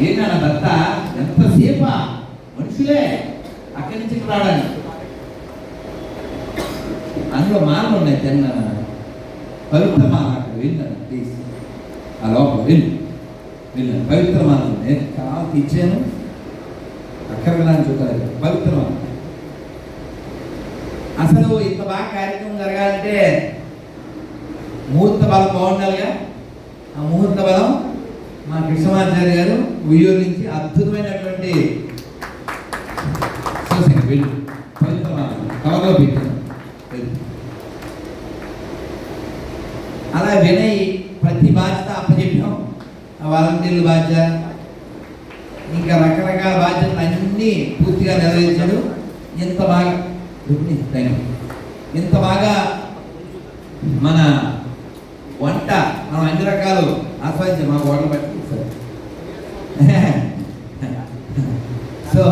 ఏంటన్న భర్త ఎంతసేపా? మనుషులే అక్కడి నుంచి రావడానికి అందులో మాలలు ఉన్నాయి తిన్నాను పవిత్ర మాల వెళ్ళాను ప్లీజ్ ఆ లోపల వెళ్ళు. వెళ్ళాను పవిత్ర మాల నేను కావాల్సి ఇచ్చాను. అక్కడ వెళ్ళాలని చూడాలి. పవిత్ర మాల అసలు ఇంత బాగా కార్యక్రమం జరగాలంటే ముహూర్త బలం బాగుండాలిగా? ఆ ముహూర్త బలం మా కృష్ణమాచార్య గారు ఉయ్యూరు నుంచి అద్భుతమైనటువంటి కవర్లో పెట్టాను అలా వినయ్ ప్రతి బాధ్యత అప్పచెప్పాం. ఆ వాలంటీర్ల బాధ్యత ఇంకా రకరకాల బాధ్యతలు అన్నీ పూర్తిగా నెరవేర్చాడు. ఇంత బాగా ఎంత ఇంత బాగా మన వంట మనం అన్ని రకాలు ఆస్వాదించాం. మా ఓటలు సో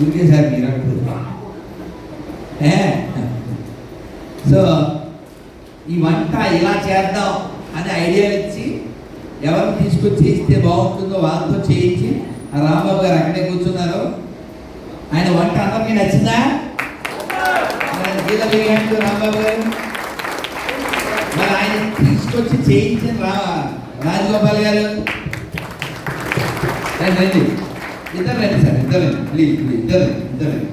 ఊరికే సార్ మీరు అంటారు సో eh? ఈ వంట ఇలా చేద్దాం అనే ఐడియా ఇచ్చి ఎవరు తీసుకొచ్చి చేస్తే బాగుంటుందో వాళ్ళతో చేయించి రాంబాబు గారు అక్కడే కూర్చున్నారు. ఆయన వంట అందరికీ నచ్చిందా? మరి రాంబాబు గారు? మరి ఆయన తీసుకొచ్చి చేయించిన రా రాజగోపాల్ గారు? రండి రండి ఇద్దరు రండి సార్ ఇద్దరు రండి ప్లీజ్ ప్లీజ్ ఇద్దరు రండి ఇద్దరు రండి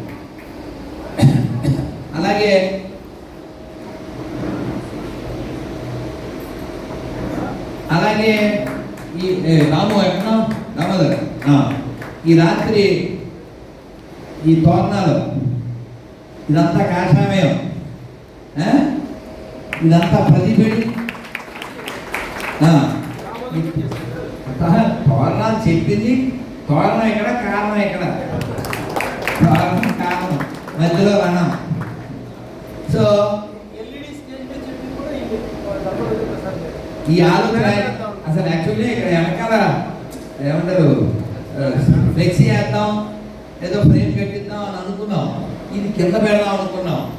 అలాగే అలాగే ఈ రాము ఎక్కడ రామోదర్. ఈ రాత్రి ఈ తోరణాలు ఇదంతా కాషామయం? ఇదంతా ప్రతిపెడి తోరణాలు చెప్పింది. తోరణం ఎక్కడ? కారణం ఎక్కడ? తోరణం కారణం. మధ్యలో రణం. సో. ఈ ఆలోచన అసలు యాక్చువల్లీ ఇక్కడ వెనకాల ఏమంటారు? ఫ్లెక్సీ వేద్దాం ఏదో ఫ్రేమ్ కట్టిద్దాం అని అనుకున్నాం. ఇది కింద పెడదాం అనుకున్నాం.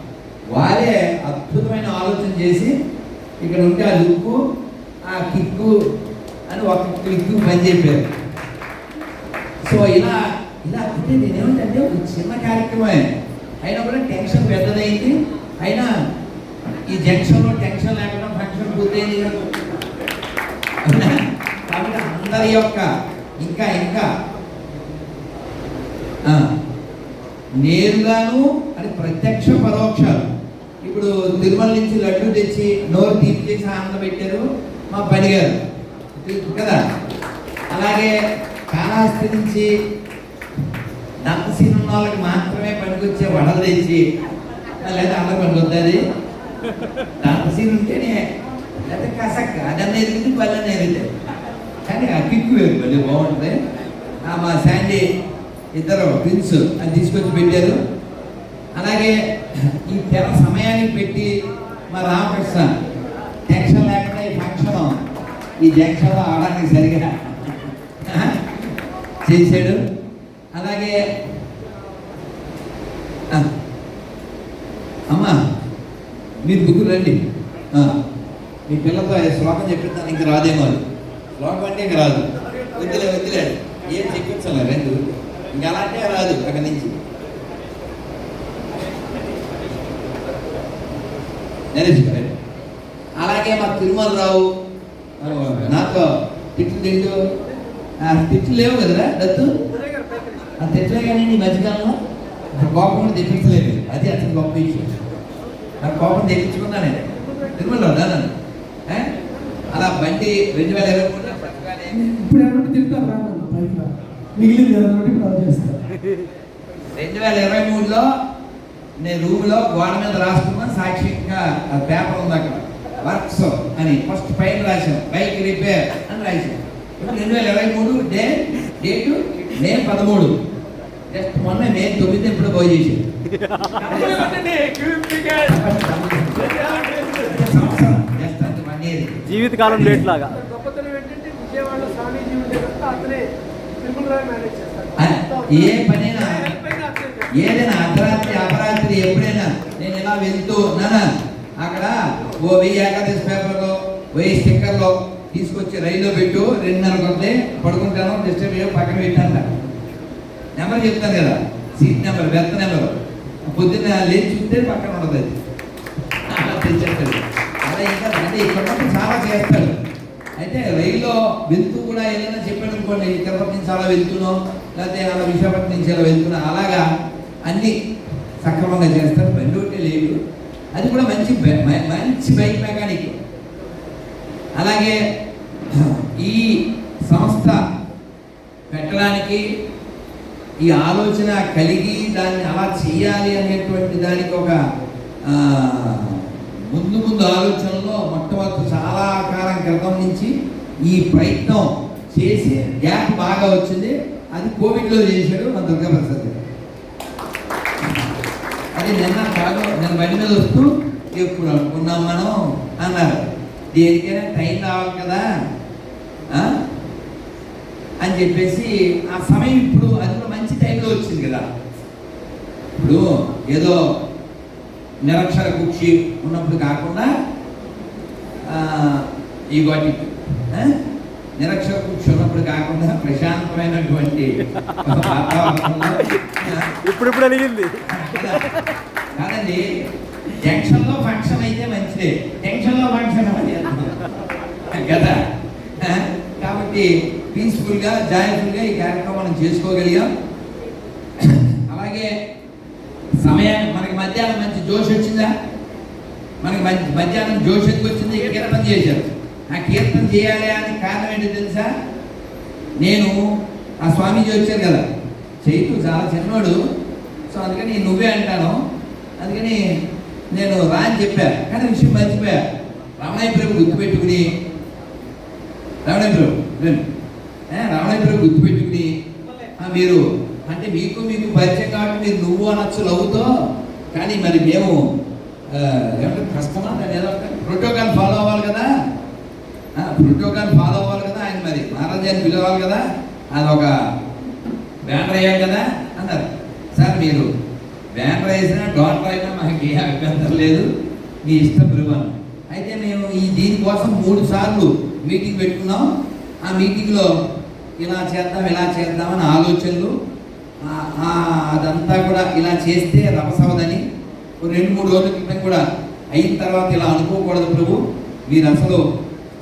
వారే అద్భుతమైన ఆలోచన చేసి ఇక్కడ ఉంటే ఆ లుక్కు ఆ కిక్కు అని ఒక క్లిక్ పని చెప్పారు. సో ఇలా ఇలా అంటే నేనేమంటే ఒక చిన్న కార్యక్రమమే. అయినా కూడా టెన్షన్ పెద్దదైంది. అయినా ఈ జంక్షన్లో టెన్షన్ లేకుండా ఫంక్షన్ పూర్తయింది కాబట్టి అందరి యొక్క ఇంకా ఇంకా. నేరుగాను అని ప్రత్యక్ష పరోక్షాలు. ఇప్పుడు తిరుమల నుంచి లడ్డు తెచ్చి నోరు తీపి చేసి ఆనంద పెట్టారు మా పని గారు కదా? అలాగే కాళహస్తి నుంచి దంతసీన ఉన్న వాళ్ళకి మాత్రమే పనికొచ్చే వడలు తెచ్చి లేదా అందరు పనికొస్తుంది దంతసీన ఉంటేనే లేదా కసక్క అదన్నీ ఎదిగింది పల్లెని ఎదిగితే. కానీ ఆ కిక్కు వేరు మళ్ళీ బాగుంటుంది. ఆ మా శాండీ ఇద్దరు ప్రిన్స్ అది తీసుకొచ్చి పెట్టారు. అలాగే ఈ తెర సమయానికి పెట్టి మా రామకృష్ణ టెన్షన్ లేక ఈ జంక్షన్లో ఆడడానికి సరిగా చేశాడు. అలాగే అమ్మా మీరు ముగ్గురు రండి. మీ పిల్లలతో శ్లోకం చెప్పిస్తాను ఇంక రాదేమో అది. శ్లోకం అంటే ఇంక రాదు. వద్దులే వద్దులే. ఏం చెప్పించాలి రెండు? ఇంకా అలాంటే రాదు అక్కడి నుంచి. నరేష్ గారు అలాగే మా తిరుమల నాతో తిట్లు తింటూ ఆ, తిట్లు లేవు కదరా దత్తు. ఆ తిట్లే కానీ నీ మధ్యకాలంలో ఆ కోపం కూడా తెప్పించలేదు. అది అసలు గొప్ప విషయం. ఆ కోపం తెప్పించుకున్నానే. తిరుమలలో దాని అలా బండి రెండు వేల ఇరవై పట్టుగానే ఇప్పుడు ఏమంటే తిరుగుతారు నన్ను మిగిలింది చేస్తా. రెండు వేల ఇరవై మూడులో నేను రూమ్లో గోడ మీద రాసుకున్నా సాక్షిగా ఆ పేపర్ ఉంది అక్కడ. వర్క్స్ అని ఫస్ట్ పైన రాశాం బైక్ రిపేర్ అని రాశాం ఇప్పుడు రెండు వేల ఇరవై మూడు డే డేటు మే పదమూడు. జస్ట్ మొన్న మే తొమ్మిది ఇప్పుడు పోయి చేసాం జీవితకాలం డేట్ లాగా. ఏ పనైనా. ఏదైనా అర్ధరాత్రి అపరాత్రి ఎప్పుడైనా నేను ఇలా వెళ్తూ నానా అక్కడ ఓ వెయ్యి ఏకాదశి పేపర్లో వెయ్యి స్టిక్కర్లో తీసుకొచ్చి రైల్లో పెట్టు రెండున్నర కొద్ది పడుకుంటాను డిస్టర్బ్ అయ్యో పక్కన పెట్టాను నెంబర్ చెప్తాను కదా సీట్ నెంబర్ బెత్త నెంబర్. పొద్దున్న లేచి చూస్తే పక్కన ఉండదు అది. తెచ్చేస్తాడు. అలా ఇంకా అంటే ఇక్కడ చాలా చేస్తాడు అయితే రైల్లో వెళ్తూ కూడా ఏదైనా చెప్పాడు అనుకోండి తిరుపతి నుంచి అలా వెళ్తున్నాం లేకపోతే అలా విశాఖపట్నం నుంచి అలా వెళ్తున్నాం అలాగా అన్నీ సక్రమంగా చేస్తారు. బండి ఒకటి లేదు. అది కూడా మంచి మంచి బైక్ మెకానిక్ అలాగే ఈ సంస్థ పెట్టడానికి ఈ ఆలోచన కలిగి దాన్ని అలా చేయాలి అనేటువంటి దానికి ఒక ముందు ముందు ఆలోచనలో మొట్టమొదటి చాలా కాలం క్రితం నుంచి ఈ ప్రయత్నం చేసి గ్యాప్ బాగా వచ్చింది అది కోవిడ్లో చేశాడు మన దుర్గాప్రసాద్ గారు. అది నిన్న కాదు నేను బండి మీద వస్తూ ఎప్పుడు అనుకున్నాం మనం? అన్నారు. దేనికైనా టైం రావాలి కదా? ఆ? అని చెప్పేసి ఆ సమయం ఇప్పుడు అది కూడా మంచి టైంలో వచ్చింది కదా. ఇప్పుడు ఏదో నిరక్షర కుక్షి ఉన్నప్పుడు కాకుండా ఈ వాటి నిరక్షర కుక్షి ఉన్నప్పుడు కాకుండా ప్రశాంతమైనటువంటి ఆ, ఇప్పుడిప్పుడు అడిగింది కాదండి జంక్షన్లో ఫంక్షన్ అయితే మంచిదే. టెన్షన్లో ఫంక్షన్ కదా? కాబట్టి పీస్ఫుల్గా జాయ్ఫుల్గా ఈ కార్యక్రమం మనం చేసుకోగలిగాం. అలాగే సమయానికి మనకి మధ్యాహ్నం మంచి జోష్ వచ్చిందా? మనకి మధ్యాహ్నం జోష్ ఎందుకు వచ్చింది? కీర్తన చేశారు. ఆ కీర్తన చేయాలి అని కారణం ఏంటో తెలుసా? నేను ఆ స్వామీజీ వచ్చారు కదా. చైతు చాలా చిన్నోడు. సో అందుకని నువ్వే అంటాను. అందుకని నేను రా అని చెప్పాను కానీ విషయం మర్చిపోయా. రమణయ్య ప్రభు గుర్తుపెట్టుకుని రమణయ్య ప్రభు రమణయ్య ప్రభు గుర్తుపెట్టుకుని మీరు అంటే మీకు మీకు పరిచయం కాబట్టి మీరు నువ్వు అనొచ్చు లవ్వుతో. కానీ మరి మేము ఏమంటే కష్టమా దాన్ని ఏదో ప్రోటోకాల్ ఫాలో అవ్వాలి కదా. ప్రోటోకాల్ ఫాలో అవ్వాలి కదా ఆయన మరి. మహారాజ్ అని పిలవాలి కదా? అదొక బ్యానర్ అయ్యాం కదా? అన్నారు. సార్ మీరు బ్యానర్ వేసినా డాక్టర్ అయినా మాకు ఏ అభ్యంతరం లేదు. మీ ఇష్టం బ్రువన్ అయితే మేము ఈ దీనికోసం మూడు సార్లు మీటింగ్ పెట్టుకున్నాం. ఆ మీటింగ్లో ఇలా చేద్దాం ఇలా చేద్దామని ఆలోచనలు. అదంతా కూడా ఇలా చేస్తే రభసవదని ఓ రెండు మూడు రోజుల క్రితం కూడా అయిన తర్వాత ఇలా అనుకోకూడదు ప్రభు. మీరు అసలు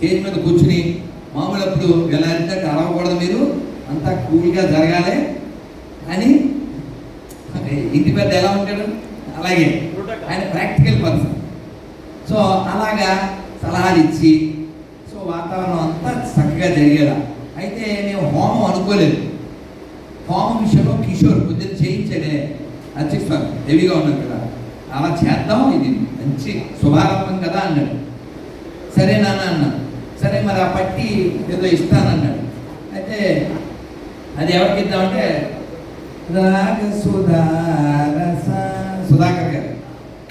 స్టేజ్ మీద కూర్చుని మామూలు అప్పుడు ఎలా అంటే అరవకూడదు మీరు. అంతా కూల్గా జరగాలి. అని ఇంటి పెద్ద ఎలా ఉంటాడు? అలాగే. ఆయన ప్రాక్టికల్ పర్సన్. సో అలాగా సలహాలు ఇచ్చి సో వాతావరణం అంతా చక్కగా జరిగేలా. అయితే మేము హోమం అనుకోలేదు. హోమం విషయంలో కిషోర్ పొద్దున్న చేయించాడే. అధ్యక్ష హెవీగా ఉన్నాడు కదా. అలా చేద్దాం ఇది మంచి శుభారంభం కదా అన్నాడు. సరే నాన్న అన్నా. సరే మరి ఆ పట్టి ఏదో ఇస్తానన్నాడు. అయితే అది ఎవరికి ఇద్దామంటే రాగ సుధారస సుధాకర్ గారు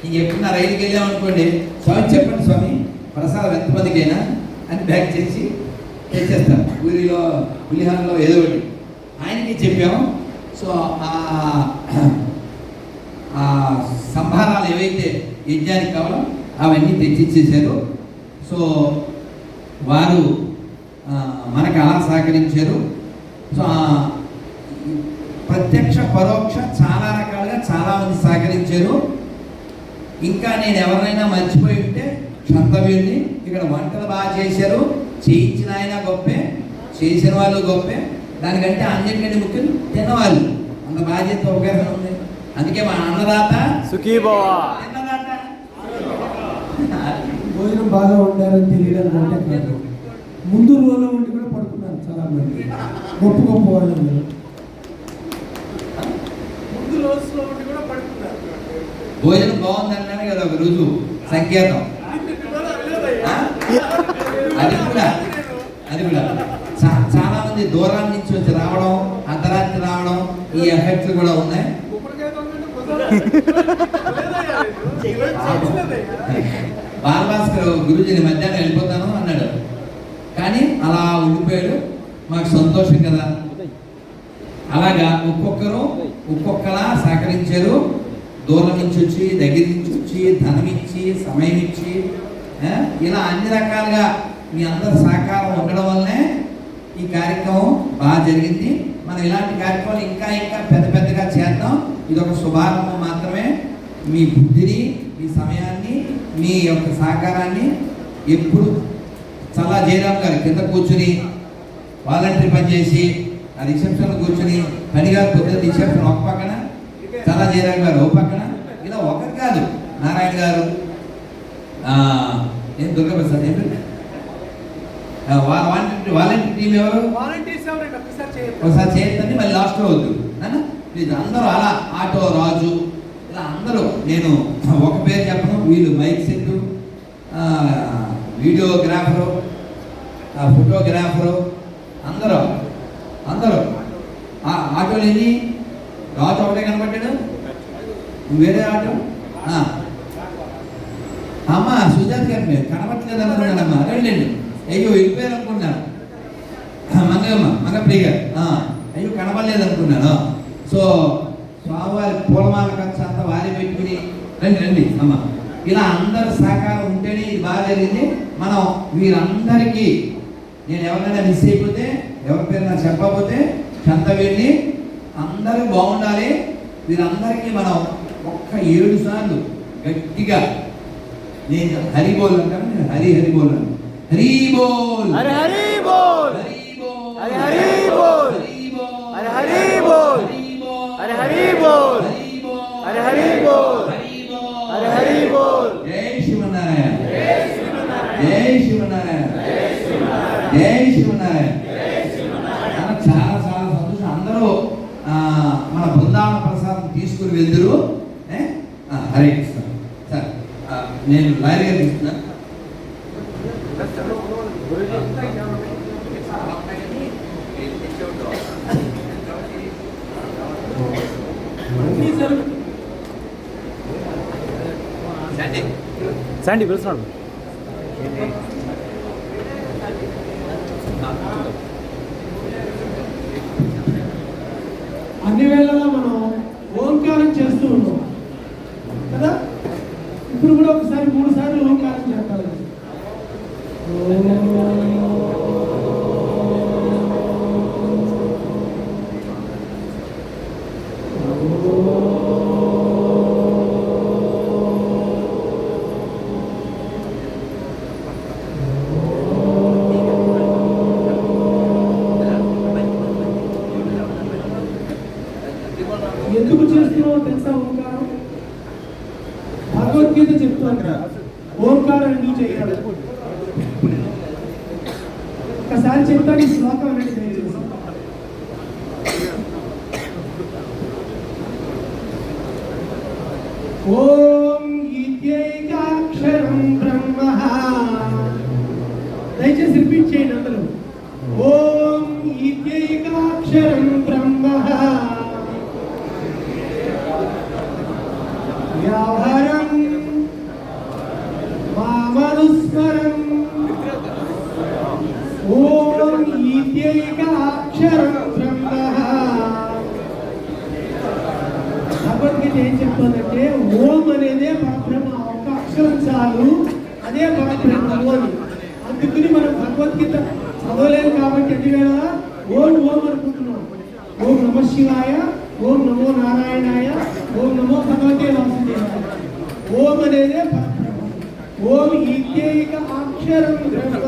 ఇంక ఎప్పుడన్నా రైలుకి వెళ్ళామనుకోండి స్వామి చెప్పండి స్వామి. ప్రసాదం ఎంతమందికైనా అని బ్యాక్ చేసి తెచ్చేస్తాం ఊరిలో పులిహారలో ఏదో ఒకటి. ఆయనకి చెప్పాము సో ఆ ఆ సంభారాలు ఏవైతే యజ్ఞానికి కావాలో అవన్నీ తెచ్చిచ్చేసారు సో వారు మనకు అలా సహకరించారు. సో ప్రత్యక్ష పరోక్ష చాలా రకాలుగా చాలా మంది సహకరించారు. ఇంకా నేను ఎవరినైనా మర్చిపోయి ఉంటే క్షంతవ్యుడిని ఇక్కడ వంటలు బాగా చేశారు. చేయించిన ఆయన గొప్పే చేసిన వాళ్ళు గొప్పే. దానికంటే అన్నిటికంటే ముఖ్యం తిన్నవాళ్ళు. అంత బాధ్యత ఉపయోగం ఉంది అందుకే మా అన్నదాత సుఖీ బావా తిన్నదాత భోజనం బాగా ఉండాలని తెలియడం అంటే కాదు. ముందు రోజులో ఉండి కూడా పడుకున్నారు చాలా మంది గొప్ప గొప్ప వాళ్ళు ఉన్నారు. ముందు రోజులో ఉండి కూడా పడుతున్నారు భోజనం బాగుందన్నాను కదా ఒక రోజు. సంకేతం? అది కూడా. అది కూడా. చాలా మంది దూరం నుంచి వచ్చి రావడం అర్ధరాత్రి రావడం ఈ ఎఫెక్ట్లు కూడా ఉన్నాయి. బాలభాస్కర్ గురుజీని మధ్యాహ్నం వెళ్ళిపోతాను అన్నాడు. కానీ అలా ఉండిపోయాడు. మాకు సంతోషం కదా. అలాగా ఒక్కొక్కరు ఒక్కొక్కలా సహకరించారు. దూరం నుంచి వచ్చి దగ్గర నుంచి వచ్చి ధనం ఇచ్చి సమయం ఇచ్చి ఇలా అన్ని రకాలుగా మీ అందరి సహకారం ఉండడం వల్లనే ఈ కార్యక్రమం బాగా జరిగింది. మనం ఇలాంటి కార్యక్రమాలు ఇంకా ఇంకా పెద్ద పెద్దగా చేద్దాం. ఇది ఒక శుభారంభం మాత్రమే. మీ బుద్ధిని మీ సమయాన్ని మీ యొక్క సహకారాన్ని ఎప్పుడు చల్లా జయరామ్ గారు కింద కూర్చుని వాలంటరీ పనిచేసి ఆ రిసెప్షన్లో కూర్చుని పనిగారు పొద్దున్న రిసెప్షన్ ఒక పక్కన చల్లా జయరామ్ గారు ఒక పక్కన ఇలా ఒకరు కాదు. నారాయణ గారు ఏం దుర్గాప్రసాద్ ఏం వాలంటరీ వాలంటరీ టీం ఎవరు? ఒకసారి చేయొద్దండి మళ్ళీ లాస్ట్లో వద్దు. ప్లీజ్ అందరూ అలా ఆటో రాజు ఇలా అందరూ నేను ఒక పేరు చెప్పను వీళ్ళు మైక్ సెట్ వీడియోగ్రాఫరు ఫోటోగ్రాఫరు అందరూ అందరూ. ఆటోలు ఎన్ని? రాజు ఒకటే కనబడ్డాడు? వేరే ఆటో? అమ్మ సుజాత్ గారు మీరు కనబట్టలేదు అనుకున్నానమ్మా రండి అయ్యో వెళ్ళిపోయారు అనుకున్నాను మంగమ్మ మంగప్రియ గారు. అయ్యో కనబడలేదు అనుకున్నాను సో స్వామివారి పూలమాల ఖర్చు అంతా వారి పెట్టుకుని రండి రండి అమ్మ. ఇలా అందరి సహకారం ఉంటేనే ఇది బాగా జరిగింది. మనం వీరందరికీ నేను ఎవరైనా మిస్ అయిపోతే ఎవరి పేరు నాకు చెప్పకపోతే చెంత వెళ్ళి అందరూ బాగుండాలి. వీరందరికీ మనం ఒక్క ఏడు సార్లు గట్టిగా నేను హరి బోల్ అంటాను నేను హరి హరి బోల్ అంటాను. హరి బోల్! హరి హరి బోల్! హరి బోల్! హరి హరి బోల్. హరి హరి బోల్. హరి హరి బోల్. హరి బోల్ హరి హరి జై శివనారాయణ. జై శివనారాయణ. జై శివనారాయణ. చాలా చాలా సంతోషం. అందరూ మన బృందావన ప్రసాదం తీసుకుని వెళ్దురు. హరే కృష్ణ. సార్ నేను లారీ తీసుకున్నాను శాండీ పిలుస్తున్నాడు. అన్ని వేళలా మనం ఓంకారం చేస్తూ ఉన్నాం కదా ఇప్పుడు కూడా ఒకసారి మూడు సార్లు ఓంకారం చెప్పాలి ఎందుకు చేస్తున్నామో తెలుసా ఓంకారం భగవద్గీత చెప్తుంది ఓంకారం ఎందుకు చేయాలి ఒకసారి చెప్తాను ఈ శ్లోకం అనేది ఒక్క అక్షరం చాలు. అదే పరబ్రహ్మము అని అందుకని మనం భగవద్గీత చదవలేదు కాబట్టి ఎన్ని వేళ? ఓం ఓం అనుకుంటున్నాం. ఓం నమ శివాయ ఓం నమో నారాయణాయ ఓం నమో భగవతే వాసుదేవాయ. ఓం అనేదే పరబ్రహ్మ. ఓం ఈకేక అక్షరం బ్రహ్మ.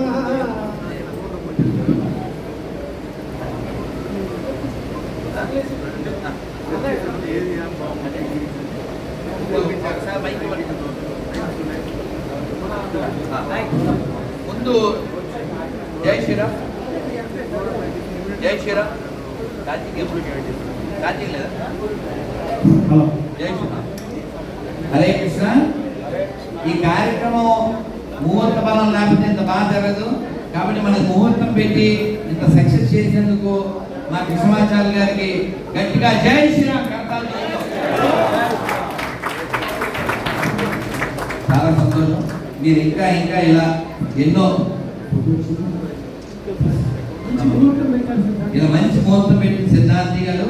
ముందు జై శ్రీరామ్. జై శ్రీరామ్. కార్తీక్ కార్తీక్ లేదా? జై శ్రీరామ్. హరే కృష్ణ. ఈ కార్యక్రమం ముహూర్త బలం లేకపోతే ఇంత బాగా జరగదు. కాబట్టి మనకు ముహూర్తం పెట్టి ఇంత సక్సెస్ చేసేందుకు మా కృష్ణమాచార్య గారికి గట్టిగా జై శ్రీరామ్ కర్తాలు. చాలా సంతోషం. మీరు ఇంకా ఇంకా ఇలా ఎన్నో. ఇలా మంచి ముహూర్తం పెట్టిన సిద్ధాంతి గారు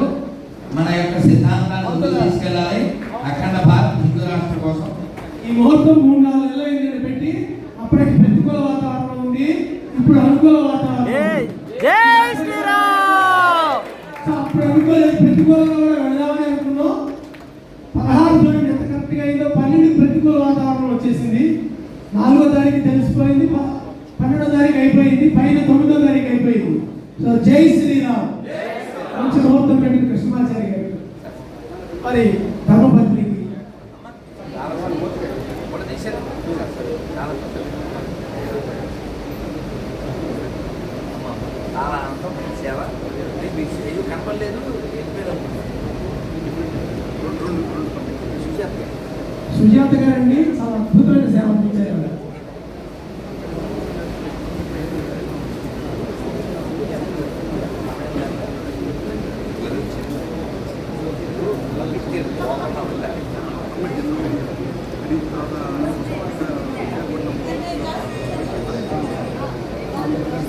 మన యొక్క సిద్ధాంతాన్ని ముందుకు తీసుకెళ్ళాలి. అఖండ భారత హిందూ రాష్ట్రం కోసం. ఈ ముహూర్తం మూడు నాలుగు నెలలు అయిందని పెట్టి అప్పటికి ప్రతికూల వాతావరణం ఉంది. ఇప్పుడు అనుకూల వాతావరణం అప్పుడు అనుకోలేదు ప్రతికూలంగా కూడా వెళదామని అనుకున్నాం. పదహారు ఎంత కరెక్ట్గా అయిందో పన్నెండు ప్రతికూల వాతావరణం వచ్చేసింది. నాలుగో తారీఖు తెలిసిపోయింది పన్నెండో తారీఖు అయిపోయింది పైన తొమ్మిదో తారీఖు అయిపోయింది. సో జై శ్రీరామ్. మంచి ముహూర్తం పెట్టింది కృష్ణమాచారి గారు. మరి ధర్మపత్రికి చాలా ఆనందం సేవ మీకు ఏది కనపడలేదు ఏం పేరు సుజాత గారు. సుజాత గారండి చాలా అద్భుతమైన సేవ అందించారు ఆవిడ.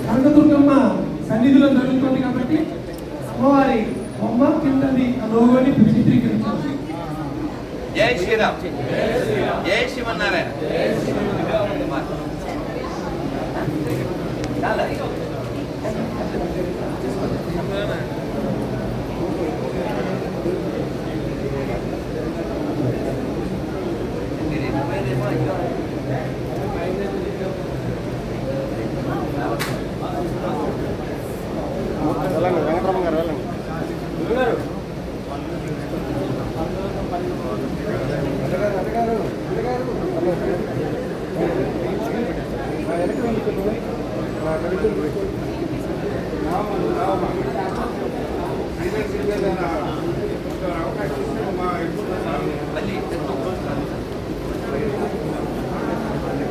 కనకదుర్గమ్మ సన్నిధిలో జరుగుతుంది కాబట్టి అమ్మవారి బొమ్మ కిందది ఆ లోగోని చిత్రీకరించారు జై శ్రీరామ్ జై శ్రీమన్నారాయణ చాలా. మీరు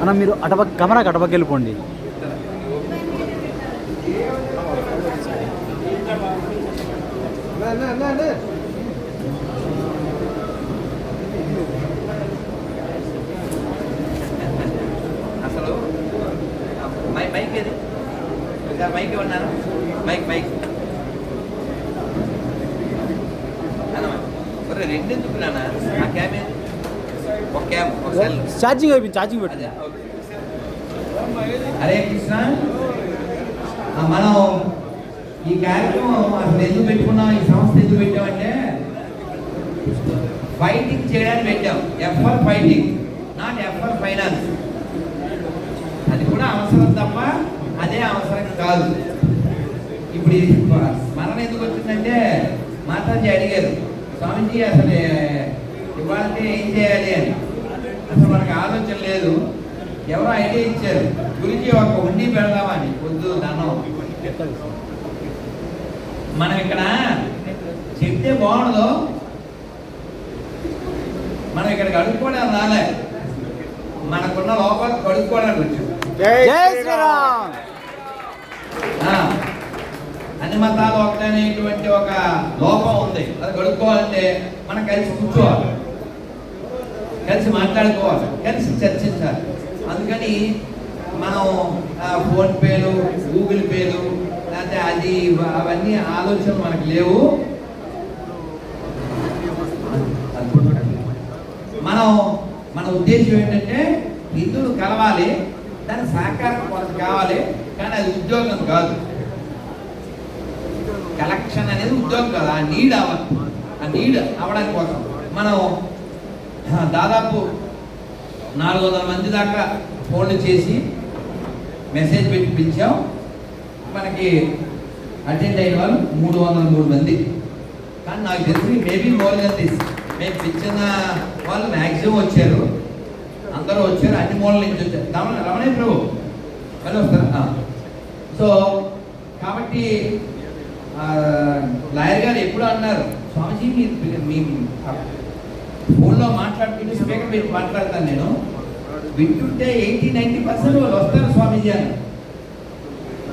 అన్న మీరు అటవ కెమెరాకి అటవకి వెళ్ళిపోండి అసలు మై మైక్ ఏది మైక్ ఉన్నాను మైక్ మైక్ ఒరే రెండు ఎందుకు నాన్న ఆ క్యామ్ ఒక క్యామ్ ఒక సెల్ ఛార్జింగ్ అయిపోయింది ఛార్జింగ్ పెట్టండి హరే కృష్ణ మనం ఈ కార్యక్రమం అసలు ఎందుకు పెట్టుకున్నాం? ఈ సంస్థ ఎందుకు పెట్టామంటే ఫైటింగ్ చేయడానికి పెట్టాం. FR fighting not FR finance అది కూడా అవసరం తప్ప అదే అవసరం కాదు. ఇప్పుడు ఇది స్మరణ ఎందుకు వచ్చిందంటే మాతాజీ అడిగారు స్వామిజీ అసలు ఇవాళ ఏం చేయాలి అని. అసలు మనకు ఆలోచన లేదు. ఎవరో ఐడియా ఇచ్చారు. గురించి ఒక ఉండి పెడదామని. పొద్దు ధనం మనం ఇక్కడ చెప్తే బాగుండదు. మనం ఇక్కడ కడుక్కోవడానికి రాలే. మనకున్న లోపాలు కడుక్కోవడానికి వచ్చాం. జై శ్రీరామ్. ఆ, అన్ని మతాలు ఒకటనేటువంటి ఒక లోపం ఉంది. అది కడుక్కోవాలంటే మనం కలిసి కూర్చోవాలి. కలిసి మాట్లాడుకోవాలి. కలిసి చర్చించాలి. అందుకని మనం ఫోన్పేలు ఫోన్ పేలు గూగుల్ పేలు లేకపోతే అది అవన్నీ ఆలోచనలు మనకు లేవు. మనం మన ఉద్దేశం ఏంటంటే హిందువులు కలవాలి దాని సహకారం కొంత కావాలి కానీ అది ఉద్యోగం కాదు. కలెక్షన్ అనేది ఉద్యోగం కాదు. ఆ నీడ్ అవ్వాలి ఆ నీడ్ అవ్వడానికి కోసం. మనం దాదాపు నాలుగు వందల మంది దాకా ఫోన్లు చేసి మెసేజ్ పెట్టి పిలిచాం. మనకి అటెండ్ అయిన వాళ్ళు మూడు వందల మూడు మంది. కానీ నాకు తెలిసి మేబీ మోర్ దెన్ దిస్. మేము పిలిచిన వాళ్ళు మ్యాక్సిమం వచ్చారు. అందరూ వచ్చారు అన్ని మూలల నుంచి వచ్చారు. రమణ రమణే ప్రభు. మళ్ళీ వస్తారా సో కాబట్టి లాయర్ గారు ఎప్పుడు అన్నారు స్వామిజీ మీరు మీ ఫోన్లో మాట్లాడుతుంటే స్పీకర్ పెట్టి మాట్లాడతాను నేను. వింటుంటే ఎయిటీ నైంటీ పర్సెంట్ వాళ్ళు వస్తారు స్వామీజీ అని.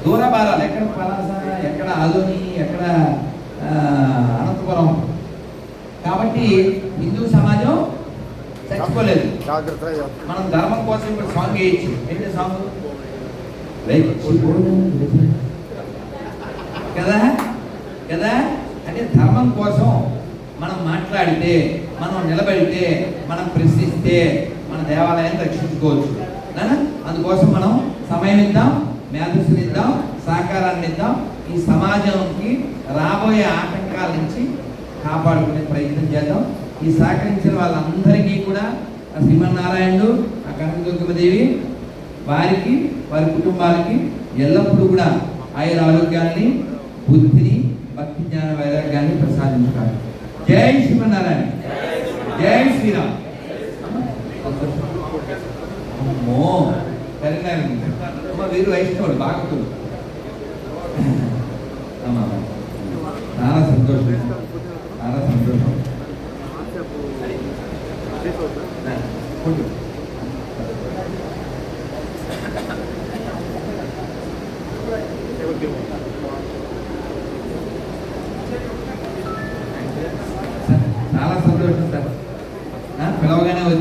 దూరభారాలు ఎక్కడ పలాస ఎక్కడ ఆదోని ఎక్కడ అనంతపురం. కాబట్టి హిందూ సమాజం చచ్చిపోలేదు. మనం ధర్మం కోసం ఇప్పుడు సాంగ్ వేయచ్చు. ఏంటి సాంగ్? కదా? కదా? అంటే ధర్మం కోసం మనం మాట్లాడితే మనం నిలబెడితే మనం ప్రశ్నిస్తే మన దేవాలయాన్ని రక్షించుకోవచ్చు. అందుకోసం మనం సమయం ఇద్దాం మేధస్సుని ఇద్దాం సహకారాన్ని ఇద్దాం. ఈ సమాజంకి రాబోయే ఆటంకాల నుంచి కాపాడుకునే ప్రయత్నం చేద్దాం. ఈ సహకరించిన వాళ్ళందరికీ కూడా ఆ శ్రీమన్నారాయణుడు ఆ కనకదుర్గమదేవి వారికి వారి కుటుంబాలకి ఎల్లప్పుడూ కూడా ఆయుర ఆరోగ్యాన్ని బుద్ధిని భక్తి జ్ఞాన వైరాగ్యాన్ని ప్రసాదించుతారు జై శ్రీమన్నారాయణ! జై శ్రీరామ్. అమ్మో అమ్మ వీరు వైష్ణవుడు అమ్మా చాలా సంతోషం. చాలా సంతోషం.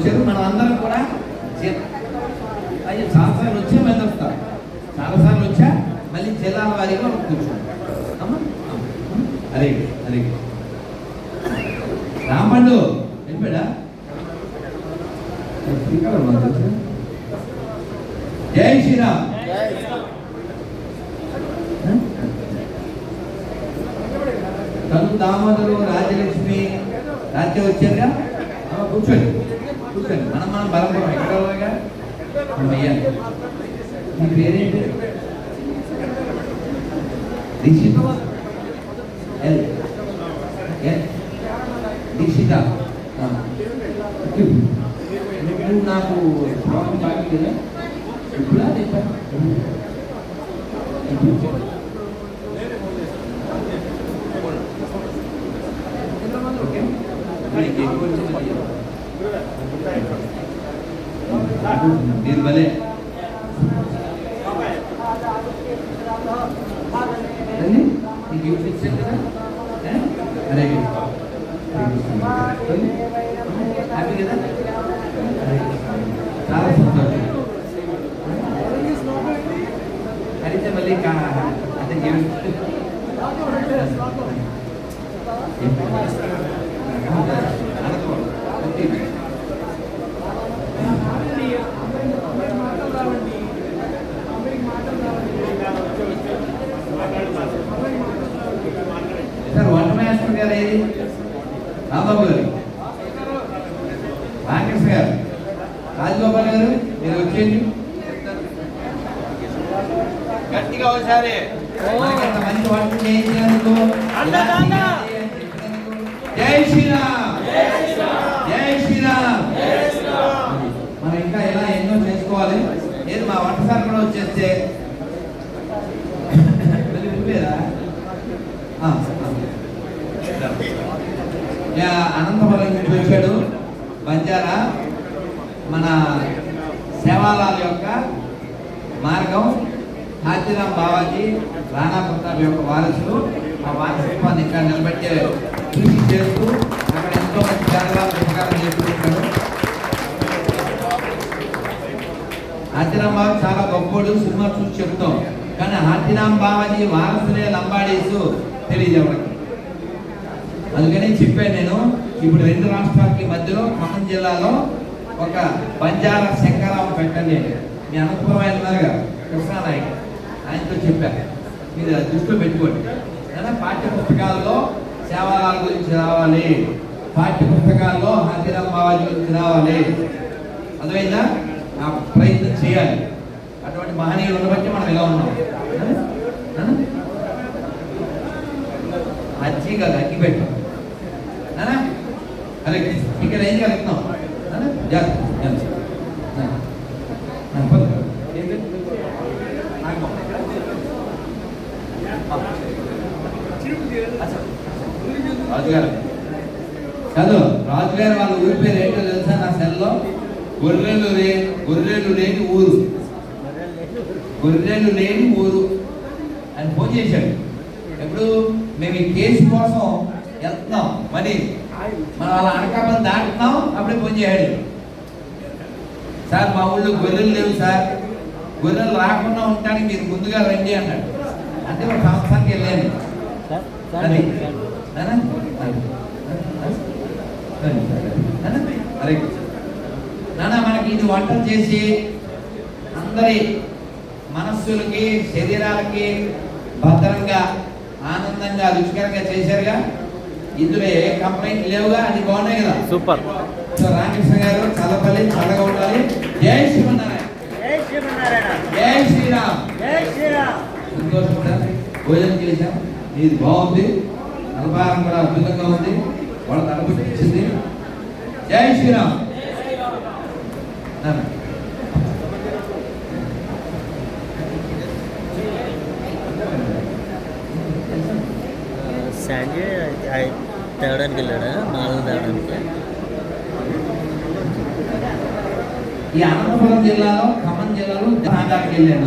వచ్చారు. మనం అందరం కూడా అయ్యో చాలాసార్లు వచ్చా మళ్ళీ వస్తా. చాలాసార్లు వచ్చా మళ్ళీ జిల్లాల వారీగా మనం కూర్చుంటాం అమ్మా. అరే అరే. రాంపండు వెళ్ళిపోయా జై శ్రీరామ్ తను దామోదరు రాజలక్ష్మి రాజ్యం వచ్చారుగా ఆ, కూర్చోండి కూర్చోండి మనం మనం బలపడం ఎక్కడగా అయ్యా మీ పేరేంటి దీక్షిత ఎల్ ఎల్ దీక్షిత ఆ. నువ్వు నాకు శ్లోకం బాగా కదా ఇప్పుడా రేపా? ఇప్పుడు ఓకే మీకు ఎక్కువ వచ్చింది మీరు భలే రండి. మీకు గిఫ్ట్ ఇచ్చాను కదా ఏ? అరే హ్యాపీ కదా చాలా సంతోషం అయితే మళ్ళీ కా అంటే గిఫ్ట్ సార్ వంట మాస్టర్ గారు ఏది? రాంబాబు గారు. రామకృష్ణ గారు. రాజగోపాల్ గారు మీరు వచ్చేయండి. గట్టిగా ఒకసారి మంచి వంట చేయించినందుకు ఇలా చేయాలి అని చెప్పినందుకు జై శ్రీరామ్ జై శ్రీరామ్ మనం ఇంకా ఇలా ఎన్నో చేసుకోవాలి ఏది మా వంటసారి కూడా వచ్చేస్తే మళ్ళీ వినిపేదా? ఆ, ఆ. యా, అనంతపురం నుంచి వచ్చాడు బంజారా మన సేవాలాల్ యొక్క మార్గం హాజీరామ్ బావాజీ రాణా ప్రతాప్ యొక్క వారసులు ఆ వారసత్వాన్ని ఇక్కడ నిలబెట్టే కృషి చేస్తూ అక్కడ ఎంతో మంది జాగ్రత్తలు ఉపకారం చేసుకుంటాడు హాతిరామ్ బాబు చాలా గొప్పోడు సినిమా చూసి చెప్తాం. కానీ హాతిరామ్ బాబాజీ వారసులే లంబాడీసు తెలియదు ఎవరికి. అందుకని చెప్పాను నేను ఇప్పుడు రెండు రాష్ట్రాలకి మధ్యలో ఖమ్మం జిల్లాలో ఒక బంజారా శంకరామ పెట్టండి. మీ అనంతపురం ఆయన ఆయనతో చెప్పాను మీరు దృష్టిలో పెట్టుకోండి. అయినా పాఠ్య పుస్తకాల్లో సేవాలాల గురించి రావాలి? పాఠ్య పుస్తకాల్లో హాతిరామ్ బాబాజీ గురించి రావాలి. అర్థమైందా? ఆ ప్రయత్నం చేయాలి. అటువంటి మహనీయులు ఉండబట్టి మనం ఇలా ఉన్నాం? ఆ? అజ్జి కాదు అగ్గి పెట్టు. ఇక్కడ ఏం కలుగుతున్నాం జాగ్రత్త జాగ్రత్త. నా. నా, పద. ఏం పేరు? నాగమ్మ. ఆ. రాజుగారు కాదు రాజుగారు వాళ్ళ ఊరి పేరు ఏంటో తెలుసా నా సెల్లో? గొర్రెలు లే గొర్రెలు లేని ఊరు. గొర్రెలు లేని ఊరు. అని ఫోన్ చేశాడు. ఎప్పుడు? మేము ఈ కేసు కోసం వెళ్తున్నాం. మరి మనం అలా అనకాపల్లి దాటుతున్నాం. అప్పుడే ఫోన్ చేయాడు సార్ మా ఊళ్ళో గొర్రెలు లేవు సార్. గొర్రెలు రాకుండా ఉండటానికి మీరు ముందుగా రండి అన్నాడు. అంటే ఒక సంవత్సరానికి వెళ్ళాను సార్ సార్. అది. నానా? మనకి ఇది వంటలు చేసి అందరి మనస్సు మనస్సులకి శరీరాలకి భద్రంగా ఆనందంగా రుచికరంగా చేశారుగా. ఇందులో ఏ కంప్లైంట్ లేవుగా? అది బాగున్నాయి కదా. సూపర్. సో రామకృష్ణ గారు చల్లపల్లి చల్లగా ఉండాలి. జై శ్రీమన్నారాయణ. జై శ్రీమన్నారాయణ. జై శ్రీరామ్. జై శ్రీరామ్. సంతోషం సార్ భోజనం చేశాం. ఇది బాగుంది. అల్పాహారం కూడా అద్భుతంగా ఉంది. వాళ్ళ తరపు ఇచ్చింది. జై శ్రీరామ్. శాండీ తేవడానికి వెళ్ళాడా? మాలలు తేవడానికి? ఈ అనంతపురం జిల్లాలో ఖమ్మం జిల్లాలో దాదాపు వెళ్ళాను.